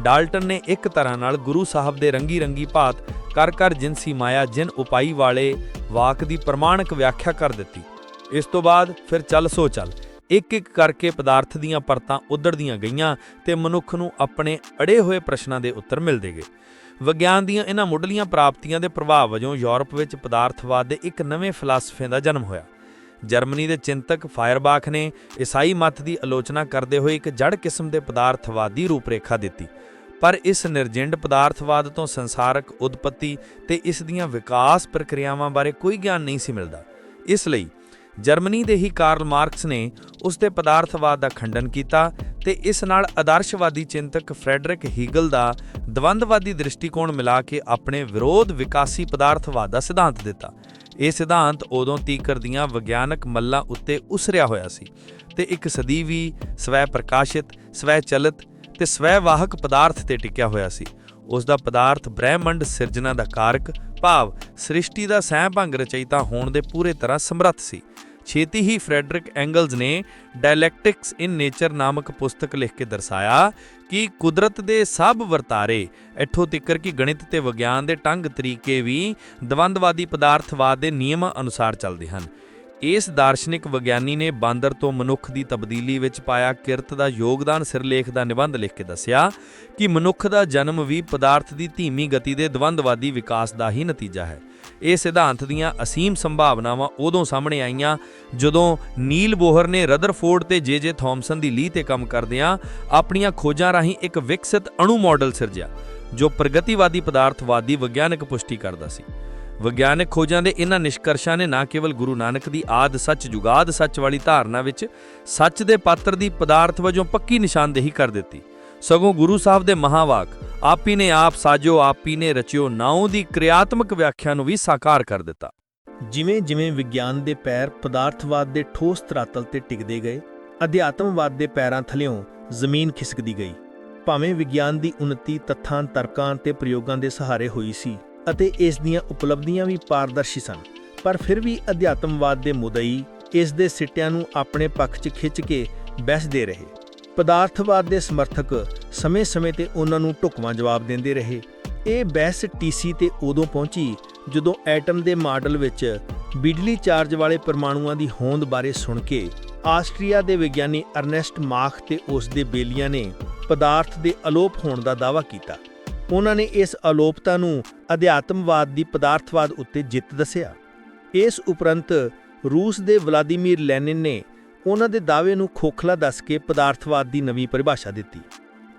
ਡਾਲਟਨ ਨੇ ਇੱਕ ਤਰ੍ਹਾਂ ਨਾਲ ਗੁਰੂ ਸਾਹਿਬ ਦੇ ਰੰਗੀ-ਰੰਗੀ ਭਾਤ ਕਰ ਕਰ ਜਿਨਸੀ ਮਾਇਆ ਜਿਨ ਉਪਾਈ ਵਾਲੇ ਵਾਕ ਦੀ ਪ੍ਰਮਾਣਿਕ ਵਿਆਖਿਆ ਕਰ ਦਿੱਤੀ। ਇਸ ਤੋਂ ਬਾਅਦ ਫਿਰ ਚੱਲ ਸੋ ਚੱਲ ਇੱਕ ਇੱਕ ਕਰਕੇ ਪਦਾਰਥ ਦੀਆਂ ਪਰਤਾਂ ਉਧੜਦੀਆਂ ਗਈਆਂ ਤੇ ਮਨੁੱਖ ਨੂੰ ਆਪਣੇ ਅੜੇ ਹੋਏ ਪ੍ਰਸ਼ਨਾਂ ਦੇ ਉੱਤਰ ਮਿਲਦੇ ਗਏ। ਵਿਗਿਆਨ ਦੀਆਂ ਇਹਨਾਂ ਮੁੱਢਲੀਆਂ ਪ੍ਰਾਪਤੀਆਂ ਦੇ ਪ੍ਰਭਾਵ ਵਜੋਂ ਯੂਰਪ ਵਿੱਚ ਪਦਾਰਥਵਾਦ ਦੇ ਇੱਕ ਨਵੇਂ ਫਲਸਫੇ ਦਾ ਜਨਮ ਹੋਇਆ। ਜਰਮਨੀ ਦੇ ਚਿੰਤਕ ਫਾਇਰਬਾਖ ਨੇ ਈਸਾਈ ਮਤ ਦੀ ਆਲੋਚਨਾ ਕਰਦੇ ਹੋਏ ਇੱਕ ਜੜ ਕਿਸਮ ਦੇ ਪਦਾਰਥਵਾਦੀ ਰੂਪਰੇਖਾ ਦਿੱਤੀ। ਪਰ ਇਸ ਨਿਰਜਿੰਡ ਪਦਾਰਥਵਾਦ ਤੋਂ ਸੰਸਾਰਕ ਉਤਪਤੀ ਤੇ ਇਸ ਦੀਆਂ ਵਿਕਾਸ ਪ੍ਰਕਿਰਿਆਵਾਂ ਬਾਰੇ ਕੋਈ ਗਿਆਨ ਨਹੀਂ ਸੀ ਮਿਲਦਾ। ਇਸ ਲਈ ਜਰਮਨੀ ਦੇ ਹੀ ਕਾਰਲ ਮਾਰਕਸ ਨੇ ਉਸ ਦੇ ਪਦਾਰਥਵਾਦ ਦਾ ਖੰਡਨ ਕੀਤਾ ਤੇ ਇਸ ਨਾਲ ਆਦਰਸ਼ਵਾਦੀ ਚਿੰਤਕ ਫਰੈਡਰਿਕ ਹੀਗਲ ਦਾ ਦਵੰਦਵਾਦੀ ਦ੍ਰਿਸ਼ਟੀਕੋਣ ਮਿਲਾ ਕੇ ਆਪਣੇ ਵਿਰੋਧ ਵਿਕਾਸੀ ਪਦਾਰਥਵਾਦ ਦਾ ਸਿਧਾਂਤ ਦਿੱਤਾ। ਇਹ ਸਿਧਾਂਤ ਉਦੋਂ ਤੀਕਰ ਦੀਆਂ ਵਿਗਿਆਨਕ ਮੱਲਾਂ ਉੱਤੇ ਉਸਰਿਆ ਹੋਇਆ ਸੀ ਤੇ ਇੱਕ ਸਦੀਵੀ ਸਵੈ ਪ੍ਰਕਾਸ਼ਿਤ ਸਵੈ ਚਲਿਤ ਤੇ ਸਵੈ ਵਾਹਕ ਪਦਾਰਥ ਤੇ ਟਿਕਿਆ ਹੋਇਆ ਸੀ। ਉਸ ਦਾ ਪਦਾਰਥ ਬ੍ਰਹਿਮੰਡ ਸਿਰਜਣਾ ਦਾ ਕਾਰਕ, ਭਾਵ, ਸ੍ਰਿਸ਼ਟੀ ਦਾ ਸਹਿਭੰਗ ਰਚయిਤਾ ਹੋਣ ਦੇ ਪੂਰੇ ਤਰ੍ਹਾਂ ਸਮਰੱਥ ਸੀ। ਛੇਤੀ ਹੀ ਫਰੈਡਰਿਕ ਐਂਗਲਜ਼ ਨੇ ਡਾਇਲੈਕਟਿਕਸ ਇਨ ਨੇਚਰ ਨਾਮਕ ਪੁਸਤਕ ਲਿਖ ਕੇ ਦਰਸਾਇਆ ਕਿ ਕੁਦਰਤ ਦੇ ਸਭ ਵਰਤਾਰੇ ਇੱਥੋਂ ਤੱਕਰ ਕਿ ਗਣਿਤ ਤੇ ਵਿਗਿਆਨ ਦੇ ਢੰਗ ਤਰੀਕੇ ਵੀ ਦਵੰਦਵਾਦੀ ਪਦਾਰਥਵਾਦ ਦੇ ਨਿਯਮਾਂ ਅਨੁਸਾਰ ਚੱਲਦੇ ਹਨ। ਇਸ ਦਾਰਸ਼ਨਿਕ ਵਿਗਿਆਨੀ ਨੇ ਬਾਂਦਰ ਤੋਂ ਮਨੁੱਖ ਦੀ ਤਬਦੀਲੀ ਵਿੱਚ ਪਾਇਆ ਕਿਰਤ ਦਾ ਯੋਗਦਾਨ ਸਿਰਲੇਖ ਦਾ ਨਿਬੰਧ ਲਿਖ ਕੇ ਦੱਸਿਆ ਕਿ ਮਨੁੱਖ ਦਾ ਜਨਮ ਵੀ ਪਦਾਰਥ ਦੀ ਧੀਮੀ ਗਤੀ ਦੇ ਦਵੰਦਵਾਦੀ ਵਿਕਾਸ ਦਾ ਹੀ ਨਤੀਜਾ ਹੈ। ਇਹ ਸਿਧਾਂਤ ਦੀਆਂ ਅਸੀਮ ਸੰਭਾਵਨਾਵਾਂ ਉਦੋਂ ਸਾਹਮਣੇ ਆਈਆਂ ਜਦੋਂ ਨੀਲ ਬੋਹਰ ਨੇ ਰਦਰਫੋਰਡ ਤੇ ਜੇ ਜੇ ਥਾਮਸਨ ਦੀ ਲੀਹ ਤੇ ਕੰਮ ਕਰਦਿਆਂ ਆਪਣੀਆਂ ਖੋਜਾਂ ਰਾਹੀਂ ਇੱਕ ਵਿਕਸਿਤ ਅਣੂ ਮਾਡਲ ਸਿਰਜਿਆ, ਜੋ ਪ੍ਰਗਤੀਵਾਦੀ ਪਦਾਰਥਵਾਦੀ ਵਿਗਿਆਨਕ ਪੁਸ਼ਟੀ ਕਰਦਾ ਸੀ। ਵਿਗਿਆਨਕ ਖੋਜਾਂ ਦੇ ਇਹਨਾਂ ਨਿਸ਼ਕਰਸ਼ਾਂ ਨੇ ਨਾ ਕੇਵਲ ਗੁਰੂ ਨਾਨਕ ਦੀ ਆਦ ਸੱਚ ਜੁਗਾਦ ਸੱਚ ਵਾਲੀ ਧਾਰਨਾ ਵਿੱਚ ਸੱਚ ਦੇ ਪਾਤਰ ਦੀ ਪਦਾਰਥ ਵਜੋਂ ਪੱਕੀ ਨਿਸ਼ਾਨਦੇਹੀ ਕਰ ਦਿੱਤੀ। ਸਗੋਂ ਗੁਰੂ ਸਾਹਿਬ ਦੇ ਮਹਾਵਾਕ, ਆਪੀ ਨੇ ਆਪ ਸਾਜੋ, ਆਪੀ ਨੇ ਰਚਿਓ ਨਾਉ ਦੀ ਕਿਰਿਆਤਮਕ ਵਿਆਖਿਆ ਨੂੰ ਵੀ ਸਾਕਾਰ ਕਰ ਦਿੱਤਾ। ਜਿਵੇਂ ਜਿਵੇਂ ਵਿਗਿਆਨ ਦੇ ਪੈਰ ਪਦਾਰਥਵਾਦ ਦੇ ਠੋਸ ਤਰਾਤਲ ਤੇ ਟਿਕਦੇ ਗਏ, ਅਧਿਆਤਮਵਾਦ ਦੇ ਪੈਰਾਂ ਥਲਿਓਂ ਜ਼ਮੀਨ ਖਿਸਕਦੀ ਗਈ। ਭਾਵੇਂ ਵਿਗਿਆਨ ਦੀ ਉન્નਤੀ ਤੱਥਾਂ, ਤਰਕਾਂ ਤੇ ਪ੍ਰਯੋਗਾਂ ਦੇ ਸਹਾਰੇ ਹੋਈ ਸੀ ਅਤੇ ਇਸ ਦੀਆਂ ਉਪਲਬਧੀਆਂ ਵੀ ਪਾਰਦਰਸ਼ੀ ਸਨ। ਪਰ ਫਿਰ ਵੀ ਅਧਿਆਤਮਵਾਦ ਦੇ ਮੁਦਈ ਇਸ ਦੇ ਸਿੱਟਿਆਂ ਨੂੰ ਆਪਣੇ ਪੱਖ 'ਚ ਖਿੱਚ ਕੇ ਬਹਿਸਦੇ ਰਹੇ। ਪਦਾਰਥਵਾਦ ਦੇ ਸਮਰਥਕ ਸਮੇਂ-ਸਮੇਂ ਤੇ ਉਹਨਾਂ ਨੂੰ ਢੁਕਵਾਂ ਜਵਾਬ ਦਿੰਦੇ ਰਹੇ। ਇਹ ਬਹਿਸ ਟੀਸੀ ਤੇ ਉਦੋਂ ਪਹੁੰਚੀ ਜਦੋਂ ਐਟਮ ਦੇ ਮਾਡਲ ਵਿੱਚ ਬਿਜਲੀ ਚਾਰਜ ਵਾਲੇ ਪਰਮਾਣੂਆਂ ਦੀ ਹੋਂਦ ਬਾਰੇ ਸੁਣ ਕੇ ਆਸਟਰੀਆ ਦੇ ਵਿਗਿਆਨੀ ਅਰਨੈਸਟ ਮਾਖ ਤੇ ਉਸ ਦੇ ਬੇਲੀਆਂ ਨੇ ਪਦਾਰਥ ਦੇ ਅਲੋਪ ਹੋਣ ਦਾ ਦਾਅਵਾ ਕੀਤਾ। ਉਹਨਾਂ ਨੇ ਇਸ ਅਲੋਪਤਾ ਨੂੰ ਅਧਿਆਤਮਵਾਦ ਦੀ ਪਦਾਰਥਵਾਦ ਉੱਤੇ ਜਿੱਤ ਦੱਸਿਆ। ਇਸ ਉਪਰੰਤ ਰੂਸ ਦੇ ਵਲਾਦੀਮੀਰ ਲੈਨਿਨ ਨੇ ਉਹਨਾਂ ਦੇ ਦਾਅਵੇ ਨੂੰ ਖੋਖਲਾ ਦੱਸ ਕੇ ਪਦਾਰਥਵਾਦ ਦੀ ਨਵੀਂ ਪਰਿਭਾਸ਼ਾ ਦਿੱਤੀ।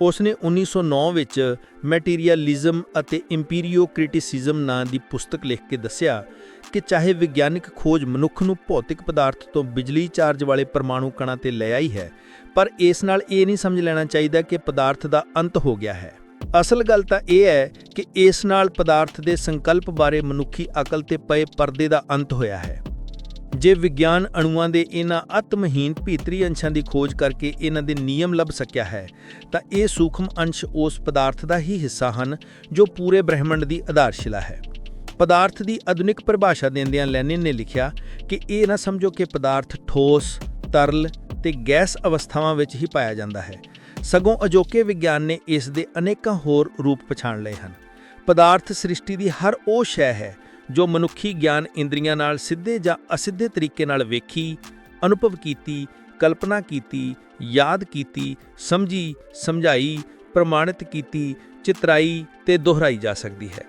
ਉਸ ਨੇ 1909 ਵਿੱਚ ਮੈਟੀਰੀਅਲਿਜ਼ਮ ਅਤੇ ਇੰਪੀਰੀਓ ਕ੍ਰਿਟਿਸਿਜ਼ਮ ਨਾਂ ਦੀ ਪੁਸਤਕ ਲਿਖ ਕੇ ਦੱਸਿਆ ਕਿ ਚਾਹੇ ਵਿਗਿਆਨਕ ਖੋਜ ਮਨੁੱਖ ਨੂੰ ਭੌਤਿਕ ਪਦਾਰਥ ਤੋਂ ਬਿਜਲੀ ਚਾਰਜ ਵਾਲੇ ਪਰਮਾਣੂ ਕਣਾਂ ਤੇ ਲੈ ਆਈ ਹੈ, ਪਰ ਇਸ ਨਾਲ ਇਹ ਨਹੀਂ ਸਮਝ ਲੈਣਾ ਚਾਹੀਦਾ ਕਿ ਪਦਾਰਥ ਦਾ ਅੰਤ ਹੋ ਗਿਆ ਹੈ। ਅਸਲ ਗੱਲ ਤਾਂ ਇਹ ਹੈ ਕਿ ਇਸ ਨਾਲ ਪਦਾਰਥ ਦੇ ਸੰਕਲਪ ਬਾਰੇ ਮਨੁੱਖੀ ਅਕਲ ਤੇ ਪਏ ਪਰਦੇ ਦਾ ਅੰਤ ਹੋਇਆ ਹੈ। ਜੇ ਵਿਗਿਆਨ ਅਣੂਆਂ ਦੇ ਇਹਨਾਂ ਅਤਮਹੀਨ ਭੀਤਰੀ ਅੰਸ਼ਾਂ ਦੀ ਖੋਜ ਕਰਕੇ ਇਹਨਾਂ ਦੇ ਨਿਯਮ ਲੱਭ ਸਕਿਆ ਹੈ, ਤਾਂ ਇਹ ਸੂਖਮ ਅੰਸ਼ ਉਸ ਪਦਾਰਥ ਦਾ ਹੀ ਹਿੱਸਾ ਹਨ ਜੋ ਪੂਰੇ ਬ੍ਰਹਿਮੰਡ ਦੀ ਆਧਾਰਸ਼ਿਲਾ ਹੈ। ਪਦਾਰਥ ਦੀ ਆਧੁਨਿਕ ਪਰਿਭਾਸ਼ਾ ਦਿੰਦਿਆਂ ਲੈਨਿਨ ਨੇ ਲਿਖਿਆ ਕਿ ਇਹ ਨਾ ਸਮਝੋ ਕਿ ਪਦਾਰਥ ਠੋਸ, ਤਰਲ ਤੇ ਗੈਸ ਅਵਸਥਾਵਾਂ ਵਿੱਚ ਹੀ ਪਾਇਆ ਜਾਂਦਾ ਹੈ ਸਗੋਂ ਅਜੋਕੇ ਵਿਗਿਆਨ ਨੇ ਇਸ ਦੇ ਅਨੇਕਾਂ ਹੋਰ ਰੂਪ ਪਛਾਣ ਲਏ ਹਨ। ਪਦਾਰਥ ਸ੍ਰਿਸ਼ਟੀ ਦੀ ਹਰ ਉਹ ਸ਼ੈ ਹੈ, ਜੋ ਮਨੁੱਖੀ ਗਿਆਨ ਇੰਦਰੀਆਂ ਨਾਲ ਸਿੱਧੇ ਜਾਂ ਅਸਿੱਧੇ ਤਰੀਕੇ ਨਾਲ ਵੇਖੀ, ਅਨੁਭਵ ਕੀਤੀ, ਕਲਪਨਾ ਕੀਤੀ, ਯਾਦ ਕੀਤੀ, ਸਮਝੀ, ਸਮਝਾਈ, ਪ੍ਰਮਾਣਿਤ ਕੀਤੀ, ਚਿਤਰਾਈ ਤੇ ਦੁਹਰਾਈ ਜਾ ਸਕਦੀ ਹੈ।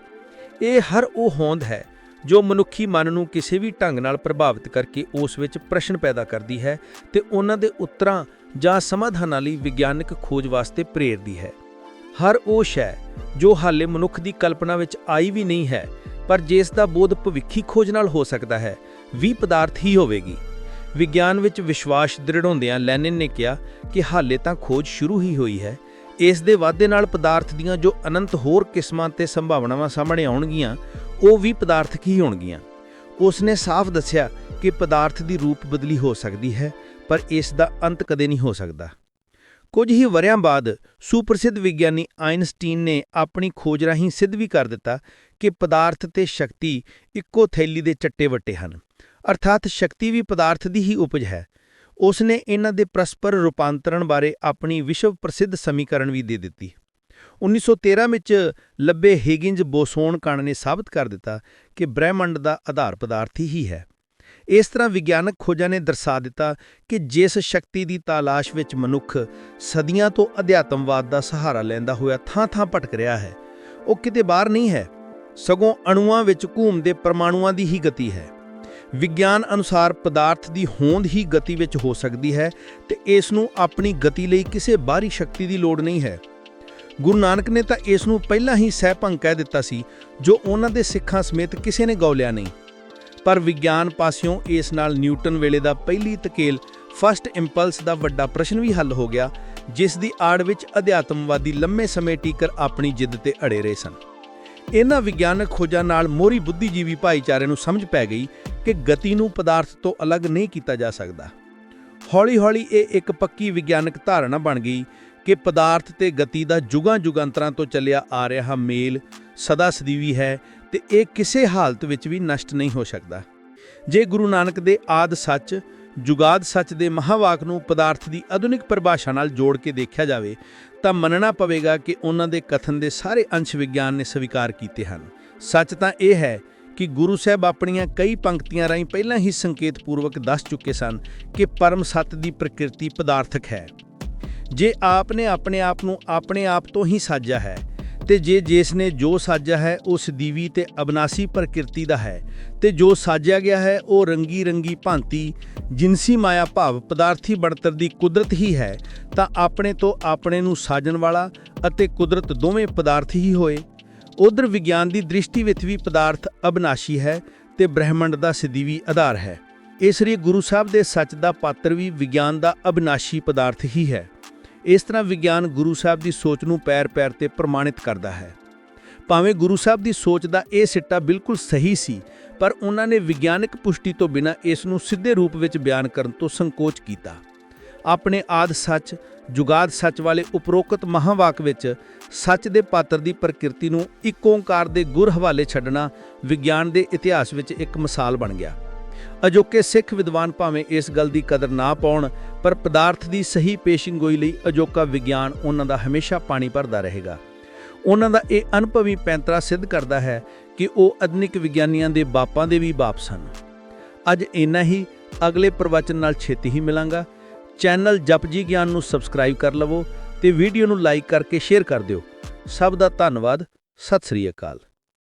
ਇਹ ਹਰ ਉਹ ਹੋਂਦ ਹੈ, ਜੋ ਮਨੁੱਖੀ ਮਨ ਨੂੰ ਕਿਸੇ ਵੀ ਢੰਗ ਨਾਲ ਪ੍ਰਭਾਵਿਤ ਕਰਕੇ ਉਸ ਵਿੱਚ ਪ੍ਰਸ਼ਨ ਪੈਦਾ ਕਰਦੀ ਹੈ ਤੇ ਉਹਨਾਂ ਦੇ ਉੱਤਰਾਂ ਜਾਂ ਸਮਾਧਾਨਾਂ ਲਈ ਵਿਗਿਆਨਕ ਖੋਜ ਵਾਸਤੇ ਪ੍ਰੇਰਦੀ ਹੈ। ਹਰ ਉਹ ਸ਼ੈ ਜੋ ਹਾਲੇ ਮਨੁੱਖ ਦੀ ਕਲਪਨਾ ਵਿੱਚ ਆਈ ਵੀ ਨਹੀਂ ਹੈ, ਪਰ ਜਿਸ ਦਾ ਬੋਧ ਭਵਿੱਖੀ ਖੋਜ ਨਾਲ ਹੋ ਸਕਦਾ ਹੈ, ਵੀ ਪਦਾਰਥ ਹੀ ਹੋਵੇਗੀ। ਵਿਗਿਆਨ ਵਿੱਚ ਵਿਸ਼ਵਾਸ ਦ੍ਰਿੜ ਹੁੰਦਿਆਂ ਲੈਨਿਨ ਨੇ ਕਿਹਾ ਕਿ ਹਾਲੇ ਤਾਂ ਖੋਜ ਸ਼ੁਰੂ ਹੀ ਹੋਈ ਹੈ। ਇਸ ਦੇ ਵਾਧੇ ਨਾਲ ਪਦਾਰਥ ਦੀਆਂ ਜੋ ਅਨੰਤ ਹੋਰ ਕਿਸਮਾਂ ਤੇ ਸੰਭਾਵਨਾਵਾਂ ਸਾਹਮਣੇ ਆਉਣਗੀਆਂ, ਉਹ ਵੀ ਪਦਾਰਥਕ ਹੀ ਹੋਣਗੀਆਂ। ਉਸ ਨੇ ਸਾਫ਼ ਦੱਸਿਆ ਕਿ ਪਦਾਰਥ ਦੀ ਰੂਪ ਬਦਲੀ ਹੋ ਸਕਦੀ ਹੈ ਪਰ ਇਸ ਦਾ ਅੰਤ ਕਦੇ ਨਹੀਂ ਹੋ ਸਕਦਾ। ਕੁਝ ਹੀ ਵਰਿਆਂ ਬਾਅਦ ਸੁਪ੍ਰਸਿੱਧ ਵਿਗਿਆਨੀ ਆਇਨਸਟੀਨ ਨੇ ਆਪਣੀ ਖੋਜ ਰਾਹੀਂ ਸਿੱਧ ਵੀ ਕਰ ਦਿੱਤਾ ਕਿ ਪਦਾਰਥ ਤੇ ਸ਼ਕਤੀ ਇੱਕੋ ਥੈਲੀ ਦੇ ਚੱਟੇ ਵੱਟੇ ਹਨ। ਅਰਥਾਤ ਸ਼ਕਤੀ ਵੀ ਪਦਾਰਥ ਦੀ ਹੀ ਉਪਜ ਹੈ। ਉਸ ਨੇ ਇਹਨਾਂ ਦੇ ਪਰਸਪਰ ਰੂਪਾਂਤਰਣ ਬਾਰੇ ਆਪਣੀ ਵਿਸ਼ਵ ਪ੍ਰਸਿੱਧ ਸਮੀਕਰਨ ਵੀ ਦੇ ਦਿੱਤੀ। 1913 ਵਿੱਚ ਲੱਭੇ ਹਿਗਿੰਜ ਬੋਸੋਨ ਕਣ ਨੇ ਸਾਬਤ ਕਰ ਦਿੱਤਾ ਕਿ ਬ੍ਰਹਿਮੰਡ ਦਾ ਆਧਾਰ ਪਦਾਰਥ ਹੀ ਹੈ। ਇਸ ਤਰ੍ਹਾਂ ਵਿਗਿਆਨਕ ਖੋਜਾਂ ਨੇ ਦਰਸਾ ਦਿੱਤਾ ਕਿ ਜਿਸ ਸ਼ਕਤੀ ਦੀ ਤਲਾਸ਼ ਵਿੱਚ ਮਨੁੱਖ ਸਦੀਆਂ ਤੋਂ ਅਧਿਆਤਮਵਾਦ ਦਾ ਸਹਾਰਾ ਲੈਂਦਾ ਹੋਇਆ ਥਾਂ-ਥਾਂ ਭਟਕ ਰਿਹਾ ਹੈ, ਉਹ ਕਿਤੇ ਬਾਹਰ ਨਹੀਂ ਹੈ, ਸਗੋਂ ਅਣੂਆਂ ਵਿੱਚ ਘੁੰਮਦੇ ਪਰਮਾਣੂਆਂ ਦੀ ਹੀ ਗਤੀ ਹੈ। ਵਿਗਿਆਨ ਅਨੁਸਾਰ ਪਦਾਰਥ ਦੀ ਹੋਂਦ ਹੀ ਗਤੀ ਵਿੱਚ ਹੋ ਸਕਦੀ ਹੈ ਤੇ ਇਸ ਨੂੰ ਆਪਣੀ ਗਤੀ ਲਈ ਕਿਸੇ ਬਾਹਰੀ ਸ਼ਕਤੀ ਦੀ ਲੋੜ ਨਹੀਂ ਹੈ। ਗੁਰੂ ਨਾਨਕ ਨੇ ਤਾਂ ਇਸ ਨੂੰ ਪਹਿਲਾਂ ਹੀ ਸਹਿਭੰਗ ਕਹਿ ਦਿੱਤਾ ਸੀ, ਜੋ ਉਹਨਾਂ ਦੇ ਸਿੱਖਾਂ ਸਮੇਤ ਕਿਸੇ ਨੇ ਗੌਲਿਆ ਨਹੀਂ। ਪਰ ਵਿਗਿਆਨ ਪਾਸਿਓਂ ਇਸ ਨਾਲ ਨਿਊਟਨ ਵੇਲੇ ਦਾ ਪਹਿਲੀ ਤਕੇਲ ਫਸਟ ਇੰਪਲਸ ਦਾ ਵੱਡਾ ਪ੍ਰਸ਼ਨ ਵੀ ਹੱਲ ਹੋ ਗਿਆ, ਜਿਸ ਦੀ ਆੜ ਵਿੱਚ ਅਧਿਆਤਮਵਾਦੀ ਲੰਮੇ ਸਮੇਂ ਟੀਕਰ ਆਪਣੀ ਜਿੱਦ ਤੇ ਅੜੇ ਰਹੇ ਸਨ। ਇਹਨਾਂ ਵਿਗਿਆਨਕ ਖੋਜਾਂ ਨਾਲ ਮੋਰੀ ਬੁੱਧੀਜੀਵੀ ਭਾਈਚਾਰੇ ਨੂੰ ਸਮਝ ਪੈ ਗਈ ਕਿ ਗਤੀ ਨੂੰ ਪਦਾਰਥ ਤੋਂ ਅਲੱਗ ਨਹੀਂ ਕੀਤਾ ਜਾ ਸਕਦਾ। ਹੌਲੀ-ਹੌਲੀ ਇਹ ਇੱਕ ਪੱਕੀ ਵਿਗਿਆਨਕ ਧਾਰਨਾ ਬਣ ਗਈ ਕਿ ਪਦਾਰਥ ਤੇ ਗਤੀ ਦਾ ਜੁਗਾਂ ਜੁਗਾਂਤਰਾਂ ਤੋਂ ਚੱਲਿਆ ਆ ਰਿਹਾ ਮੇਲ ਸਦਾ ਸਦੀਵੀ ਹੈ ਤੇ ਇਹ ਕਿਸੇ ਹਾਲਤ ਵਿੱਚ ਵੀ ਨਸ਼ਟ ਨਹੀਂ ਹੋ ਸਕਦਾ। ਜੇ ਗੁਰੂ ਨਾਨਕ ਦੇ ਆਦ ਸੱਚ, ਜੁਗਾਦ ਸੱਚ ਦੇ ਮਹਾਵਾਕ ਨੂੰ ਪਦਾਰਥ ਦੀ ਆਧੁਨਿਕ ਪਰਿਭਾਸ਼ਾ ਨਾਲ ਜੋੜ ਕੇ ਦੇਖਿਆ ਜਾਵੇ, ਤਾਂ ਮੰਨਣਾ ਪਵੇਗਾ ਕਿ ਉਹਨਾਂ ਦੇ ਕਥਨ ਦੇ ਸਾਰੇ ਅੰਸ਼ ਵਿਗਿਆਨ ਨੇ ਸਵੀਕਾਰ ਕੀਤੇ ਹਨ। ਸੱਚ ਤਾਂ ਇਹ ਹੈ ਕਿ ਗੁਰੂ ਸਾਹਿਬ ਆਪਣੀਆਂ ਕਈ ਪੰਕਤੀਆਂ ਰਾਹੀਂ ਪਹਿਲਾਂ ਹੀ ਸੰਕੇਤਪੂਰਵਕ ਦੱਸ ਚੁੱਕੇ ਸਨ ਕਿ ਪਰਮ ਸੱਤ ਦੀ ਪ੍ਰਕਿਰਤੀ ਪਦਾਰਥਕ ਹੈ। ਜੇ ਆਪ ਨੇ ਆਪਣੇ ਆਪ ਨੂੰ ਆਪਣੇ ਆਪ ਤੋਂ ਹੀ ਸਾਜਿਆ ਹੈ ਤੇ ਜੇ ਜਿਸ ਨੇ ਜੋ ਸਾਜਿਆ ਹੈ ਉਹ ਸਦੀਵੀ ਤੇ ਅਬਨਾਸੀ ਪ੍ਰਕਿਰਤੀ ਦਾ ਹੈ। ਤੇ ਜੋ ਸਾਜਿਆ ਗਿਆ ਹੈ, ਉਹ ਰੰਗੀ ਰੰਗੀ ਭਾਂਤੀ, ਜਿਨਸੀ ਮਾਇਆ ਭਾਵ ਪਦਾਰਥੀ ਬਣਤਰ ਦੀ ਕੁਦਰਤ ਹੀ ਹੈ, ਤਾਂ ਆਪਣੇ ਤੋਂ ਆਪਣੇ ਨੂੰ ਸਾਜਣ ਵਾਲਾ ਅਤੇ ਕੁਦਰਤ ਦੋਵੇਂ ਪਦਾਰਥ ਹੀ ਹੋਏ। ਉਧਰ ਵਿਗਿਆਨ ਦੀ ਦ੍ਰਿਸ਼ਟੀ ਵਿੱਚ ਵੀ ਪਦਾਰਥ ਅਬਨਾਸ਼ੀ ਹੈ ਤੇ ਬ੍ਰਹਿਮੰਡ ਦਾ ਸਦੀਵੀ ਆਧਾਰ ਹੈ। ਇਸ ਲਈ ਗੁਰੂ ਸਾਹਿਬ ਦੇ ਸੱਚ ਦਾ ਪਾਤਰ ਵੀ ਵਿਗਿਆਨ ਦਾ ਅਬਨਾਸ਼ੀ ਪਦਾਰਥ ਹੀ ਹੈ। ਇਸ ਤਰ੍ਹਾਂ ਵਿਗਿਆਨ ਗੁਰੂ ਸਾਹਿਬ ਦੀ ਸੋਚ ਨੂੰ ਪੈਰ-ਪੈਰ ਤੇ ਪ੍ਰਮਾਣਿਤ ਕਰਦਾ ਹੈ। ਭਾਵੇਂ ਗੁਰੂ ਸਾਹਿਬ ਦੀ ਸੋਚ ਦਾ ਇਹ ਸਿੱਟਾ ਬਿਲਕੁਲ ਸਹੀ ਸੀ, ਪਰ ਉਹਨਾਂ ਨੇ ਵਿਗਿਆਨਕ ਪੁਸ਼ਟੀ ਤੋਂ ਬਿਨਾਂ ਇਸ ਨੂੰ ਸਿੱਧੇ ਰੂਪ ਵਿੱਚ ਬਿਆਨ ਕਰਨ ਤੋਂ ਸੰਕੋਚ ਕੀਤਾ। ਆਪਣੇ ਆਦ ਸੱਚ, ਜੁਗਾਦ ਸੱਚ ਵਾਲੇ ਉਪਰੋਕਤ ਮਹਾਵਾਕ ਵਿੱਚ ਸੱਚ ਦੇ ਪਾਤਰ ਦੀ ਪ੍ਰਕਿਰਤੀ ਨੂੰ ਇੱਕ ਓੰਕਾਰ ਦੇ ਗੁਰ ਹਵਾਲੇ ਛੱਡਣਾ ਵਿਗਿਆਨ ਦੇ ਇਤਿਹਾਸ ਵਿੱਚ ਇੱਕ ਮਿਸਾਲ ਬਣ ਗਿਆ। ਅਜੋਕੇ ਸਿੱਖ ਵਿਦਵਾਨ ਭਾਵੇਂ ਇਸ ਗੱਲ ਦੀ ਕਦਰ ਨਾ ਪਾਉਣ, ਪਰ ਪਦਾਰਥ ਦੀ ਸਹੀ ਪੇਸ਼ਿੰਗੋਈ ਲਈ ਅਜੋਕਾ ਵਿਗਿਆਨ ਉਹਨਾਂ ਦਾ ਹਮੇਸ਼ਾ ਪਾਣੀ ਭਰਦਾ ਰਹੇਗਾ। ਉਹਨਾਂ ਦਾ ਇਹ ਅਨੁਭਵੀ ਪੈਂਤਰਾ ਸਿੱਧ ਕਰਦਾ ਹੈ ਕਿ ਉਹ ਆਧੁਨਿਕ ਵਿਗਿਆਨੀਆਂ ਦੇ ਬਾਪਾਂ ਦੇ ਵੀ ਬਾਪ ਸਨ। ਅੱਜ ਇੰਨਾ ਹੀ, ਅਗਲੇ ਪ੍ਰਵਚਨ ਨਾਲ ਛੇਤੀ ਹੀ ਮਿਲਾਂਗਾ। ਚੈਨਲ ਜਪਜੀ ਗਿਆਨ ਨੂੰ ਸਬਸਕ੍ਰਾਈਬ ਕਰ ਲਵੋ ਤੇ ਵੀਡੀਓ ਨੂੰ ਲਾਈਕ ਕਰਕੇ ਸ਼ੇਅਰ ਕਰ ਦਿਓ। ਸਭ ਦਾ ਧੰਨਵਾਦ, ਸਤਿ ਸ੍ਰੀ ਅਕਾਲ।